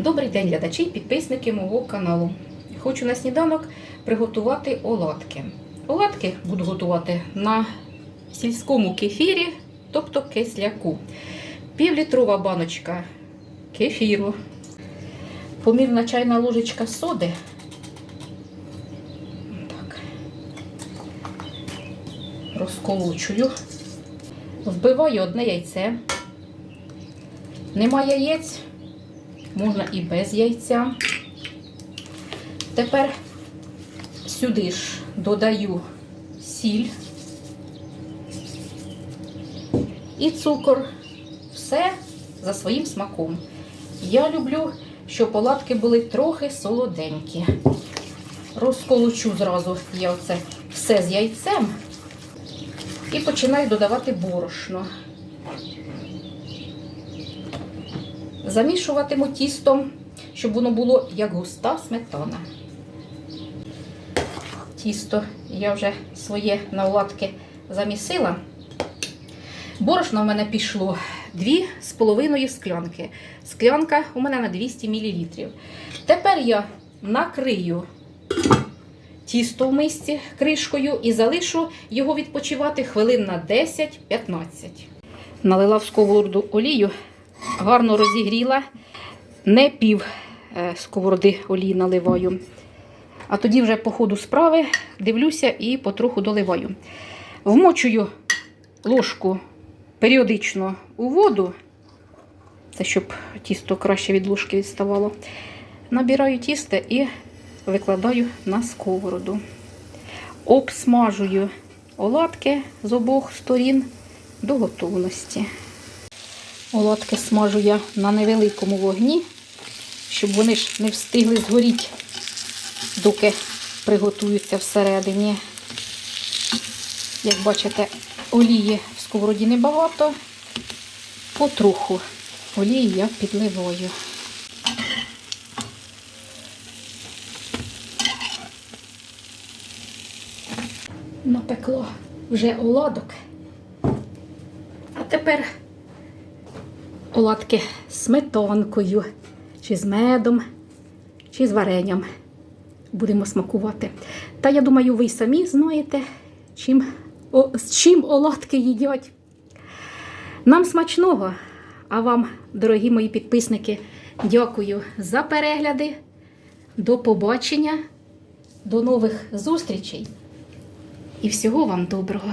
Добрий день, глядачі і підписники мого каналу. Хочу на сніданок приготувати оладки. Оладки буду готувати на сільському кефірі, тобто кисляку. Півлітрова баночка кефіру, помірна чайна ложечка соди. Так. Розколочую. Вбиваю одне яйце. Нема яєць, можна і без яйця. Тепер сюди ж додаю сіль і цукор. Все за своїм смаком. Я люблю, щоб оладки були трохи солоденькі. Розколочу зразу я оце все з яйцем і починаю додавати борошно. Замішуватиму тістом, щоб воно було як густа сметана. Тісто я вже своє на оладки замісила. Борошно в мене пішло 2,5 склянки. Склянка у мене на 200 мл. Тепер я накрию тісто в мисці кришкою і залишу його відпочивати хвилин на 10-15. Налила в сковороду олію, гарно розігріла, не пів е, сковороди олії наливаю. А тоді вже по ходу справи дивлюся і потроху доливаю. Вмочую ложку періодично у воду, це щоб тісто краще від ложки відставало. Набираю тісто і викладаю на сковороду. Обсмажую оладки з обох сторін до готовності. Оладки смажу я на невеликому вогні, щоб вони ж не встигли згоріти, доки приготуються всередині. Як бачите, олії в сковороді небагато, потроху олії я підливаю. Напекло вже оладок. А тепер оладки з сметанкою, чи з медом, чи з варенням. Будемо смакувати. Та я думаю, ви самі знаєте, чим, о, з чим оладки їдять. Нам смачного, а вам, дорогі мої підписники, дякую за перегляди. До побачення, до нових зустрічей і всього вам доброго.